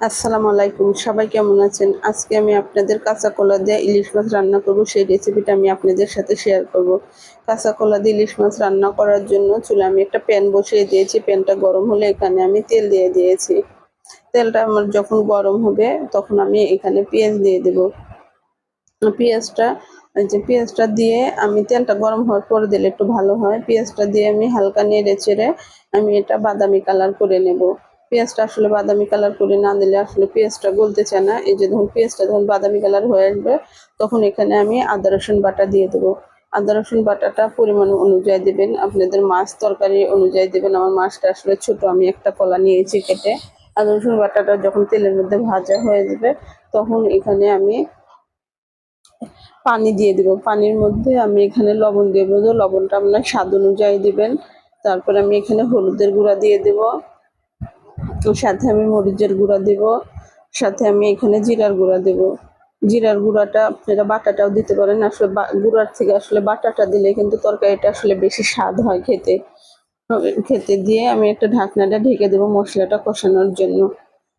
আসসালামু আলাইকুম। সবাই কেমন আছেন? আজকে আমি আপনাদের কাঁচা কলা দিয়ে ইলিশ মাছ রান্না করব। সেই রেসিপিটা আমি আপনাদের সাথে শেয়ার করব। কাঁচা কলা দিয়ে ইলিশ মাছ রান্না করার জন্য চুলে আমি একটা প্যান বসিয়ে দিয়েছি। প্যানটা গরম হলে এখানে আমি তেল দিয়ে দিয়েছি। তেলটা আমার যখন গরম হবে, তখন আমি এখানে পেঁয়াজ দিয়ে দেব। পেঁয়াজটা যে পেঁয়াজটা দিয়ে আমি তেলটা গরম হওয়ার পরে দিলে একটু ভালো হয়। পেঁয়াজটা দিয়ে আমি হালকা নেড়ে চেড়ে আমি এটা বাদামি কালার করে নেব। পেঁয়াজটা আসলে বাদামি কালার করে না দিলে আসলে পেঁয়াজটা গলতে চায় না। এই যে ধরুন পেঁয়াজটা যখন বাদামি কালার হয়ে আসবে, তখন এখানে আমি আদা, রসুন বাটা দিয়ে দেবো। আদা, রসুন বাটাটা পরিমাণ অনুযায়ী দেবেন। আপনাদের মাছ তরকারি অনুযায়ী দেবেন। আমার মাছটা আসলে ছোট, আমি একটা কলা নিয়েছি কেটে। আদা, রসুন বাটাটা যখন তেলের মধ্যে ভাজা হয়ে যাবে, তখন এখানে আমি পানি দিয়ে দিব। পানির মধ্যে আমি এখানে লবণ দিয়ে দেবো। লবণটা আপনার স্বাদ অনুযায়ী দিবেন। তারপর আমি এখানে হলুদের গুঁড়া দিয়ে দেবো। সাথে আমি মরিচের গুঁড়া দেব, সাথে আমি এখানে জিরার গুঁড়া দেব। জিরার গুঁড়াটা আপনারা বাটাটাও দিতে পারেন। আসলে গুঁড়ার থেকে আসলে বাটাটা দিলে কিন্তু তরকারিটা আসলে বেশি স্বাদ হয় খেতে। খেতে দিয়ে আমি একটা ঢাকনাটা ঢেকে দেবো মশলাটা কষানোর জন্য।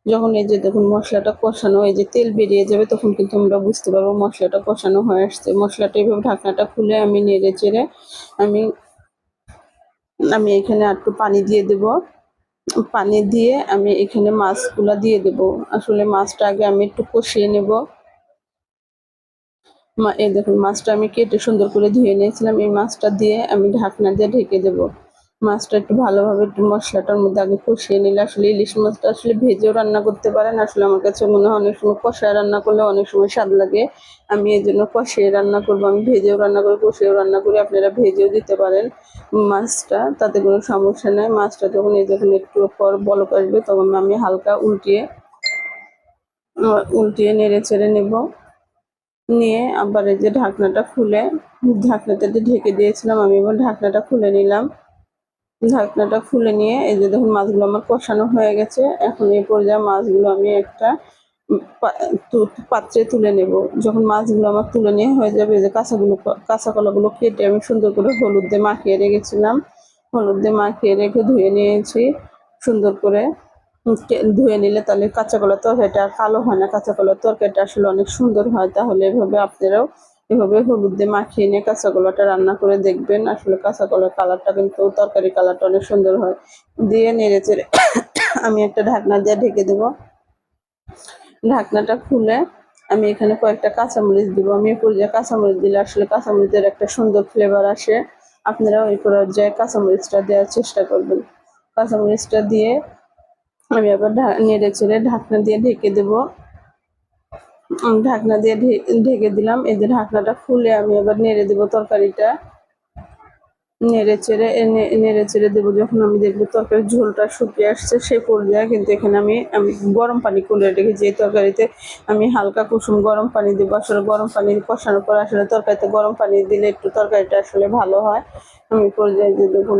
যখন এই যে দেখুন মশলাটা কষানো, এই যে তেল বেরিয়ে যাবে, তখন কিন্তু আমরা বুঝতে পারব মশলাটা কষানো হয়ে আসছে। মশলাটা এইভাবে ঢাকনাটা খুলে আমি নেড়ে চেড়ে আমি আমি এখানে একটু পানি দিয়ে দেবো। পানি দিয়ে আমি এখানে মাছগুলো দিয়ে দেব। আসলে মাছটা আগে আমি একটু কষিয়ে নেব। এই দেখুন, মাছটা আমি কেটে সুন্দর করে ধুয়ে নিয়েছিলাম। এই মাছটা দিয়ে আমি ঢাকনা দিয়ে ঢেকে দেবো। মাছটা একটু ভালোভাবে একটু মশলাটার মধ্যে আগে কষিয়ে নিলে আসলে ইলিশ মাছটা আসলে ভেজেও রান্না করতে পারেন। আসলে আমার কাছে মনে হয় অনেক সময় কষায় রান্না করলে অনেক সময় স্বাদ লাগে। আমি এই জন্য কষিয়ে রান্না করব। আমি ভেজেও রান্না করি, কষিয়েও রান্না করি। আপনারা ভেজেও দিতে পারেন। মাছটা, তাতে কোনো সমস্যা নেই। মাছটা যখন এই যখন একটু পর বলক আসবে, তখন আমি হালকা উল্টিয়ে উল্টিয়ে নেড়ে চেড়ে নেব। নিয়ে আবার এই যে ঢাকনাটা খুলে, ঢাকনাটা যে ঢেকে দিয়েছিলাম, আমি এবার ঢাকনাটা খুলে নিলাম। ঢাকনাটা খুলে নিয়ে এই যে দেখুন মাছগুলো আমার কষানো হয়ে গেছে। এখন এই পর্যায়ে মাছগুলো আমি একটা পাত্রে তুলে নেব। যখন মাছগুলো আমার তুলে নিয়ে হয়ে যাবে যে কাঁচাগুলো কাঁচা কলাগুলো কেটে আমি সুন্দর করে হলুদ দিয়ে মাখিয়ে রেখেছিলাম। হলুদ দিয়ে মাখিয়ে রেখে ধুয়ে নিয়েছি। সুন্দর করে ধুয়ে নিলে তাহলে কাঁচা কলার তরকারিটা কালো হয় না। কাঁচা কলার তরকারিটা আসলে অনেক সুন্দর হয়। তাহলে এভাবে আপনারাও এভাবে হলুদ দিয়ে মাখিয়ে নিয়ে কাঁচা কলাটা রান্না করে দেখবেন। আসলে কাঁচা কলার কালারটা কিন্তু তরকারি কালারটা অনেক সুন্দর হয়। দিয়ে নেড়ে চেড়ে আমি একটা ঢাকনা দিয়ে ঢেকে দেব। ঢাকনাটা খুলে আমি এখানে কয়েকটা কাঁচামরিচ দিব। আমি এই পর্যায়ে কাঁচামরিচ দিলে আসলে কাঁচামরিচের একটা সুন্দর ফ্লেভার আসে। আপনারা ওই পর্যায়ে কাঁচামরিচটা দেওয়ার চেষ্টা করবেন। কাঁচামরিচটা দিয়ে আমি আবার নেড়ে চেড়ে ঢাকনা দিয়ে ঢেকে দেবো। ঢাকনা দিয়ে ঢেকে দিলাম। এই যে ঢাকনাটা খুলে আমি আবার নেড়ে দেবো তরকারিটা। নেড়ে চেড়ে নেড়ে চেড়ে দেবো। যখন আমি দেখব তরকারির ঝোলটা শুকিয়ে আসছে, সে পর্যায়ে কিন্তু এখানে আমি আমি গরম পানি করে রেখেছি। এই তরকারিতে আমি হালকা কুসুম গরম পানি দেবো, আসলে গরম পানি কষানোর পর আসলে তরকারিতে গরম পানি দিলে একটু তরকারিটা আসলে ভালো হয়। আমি পর্যায়ে দিয়ে দেখুন,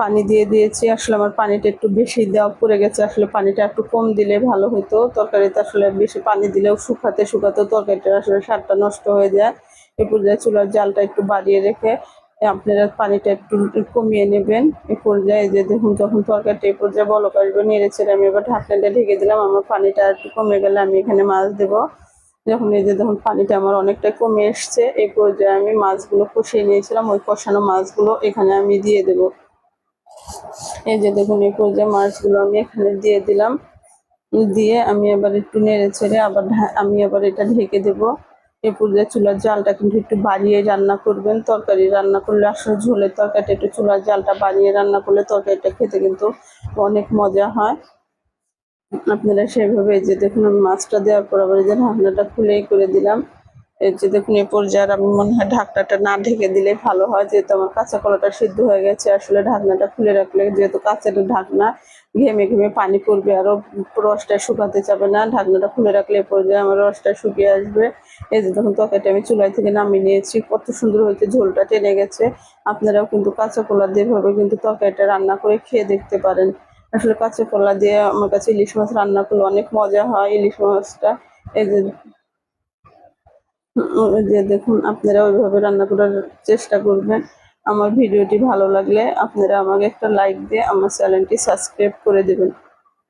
পানি দিয়ে দিয়েছি, আসলে আমার পানিটা একটু বেশি দেওয়া পড়ে গেছে। আসলে পানিটা একটু কম দিলে ভালো হতো। তরকারিতে আসলে বেশি পানি দিলেও শুকাতে শুকাতে তরকারিটা আসলে স্বাদটা নষ্ট হয়ে যায়। এ পর্যায়ে চুলার জালটা একটু বাড়িয়ে রেখে আপনারা পানিটা একটু কমিয়ে নেবেন। এ পর্যায়ে যে দেখুন, যখন তরকারিটা এই পর্যায়ে বলক আসবে, নেড়ে ছেড়ে আমি এবার ঢাকনাটা ঢেকে দিলাম। আমার পানিটা একটু কমে গেলে আমি এখানে মাছ দেবো। যখন এই যে দেখুন, পানিটা আমার অনেকটাই কমে এসছে এই পর্যায়ে আমি মাছগুলো কষিয়ে নিয়েছিলাম। ওই কষানো মাছগুলো এখানে আমি দিয়ে দেবো। এই যে দেখুন এই পর্যায়ে মাছগুলো আমি এখানে দিয়ে দিলাম। দিয়ে আমি আবার একটু নেড়ে ছেড়ে আবার আমি আবার এটা ঢেকে দেব। এ পর্যায়ে চুলার জালটা কিন্তু একটু বাড়িয়ে রান্না করবেন। তরকারি রান্না করলে আসলে ঝোলের তরকারিটা একটু চুলার জালটা বাড়িয়ে রান্না করলে তরকারিটা খেতে কিন্তু অনেক মজা হয়। আপনারা সেভাবে যে দেখুন, মাছটা দেওয়ার পর আবার যে ঢাকনাটা খুলেই করে দিলাম। এই যে দেখুন এই পর্যায়ে আমি মনে হয় ঢাকনাটা না ঢেকে দিলে ভালো হয়, যেহেতু আমার কাঁচা কলাটা সিদ্ধ হয়ে গেছে। আসলে ঢাকনাটা খুলে রাখলে যেহেতু কাঁচের ঢাকনা, ঘেমে ঘেমে পানি পড়বে আরও রসটা শুকাতে যাবে না। ঢাকনাটা খুলে রাখলে পর্যায়ে আমার রসটা শুকিয়ে আসবে। এই যে দেখুন, তরকারিটা আমি চুলাই থেকে নামিয়ে নিয়েছি। কত সুন্দর হয়েছে, ঝোলটা টেনে গেছে। আপনারাও কিন্তু কাঁচা কলা দিয়ে ভাবে কিন্তু তরকারিটা রান্না করে খেয়ে দেখতে পারেন। আসলে কাঁচা কলা দিয়ে আমার কাছে ইলিশ মাছ রান্না করলে অনেক মজা হয়, ইলিশ মাছটা। এই যে যে দেখুন, আপনারা ওইভাবে রান্না করার চেষ্টা করবেন। আমার ভিডিওটি ভালো লাগলে আপনারা আমাকে একটা লাইক দিয়ে আমার চ্যানেলটি সাবস্ক্রাইব করে দেবেন।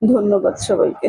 ধন্যবাদ সবাইকে।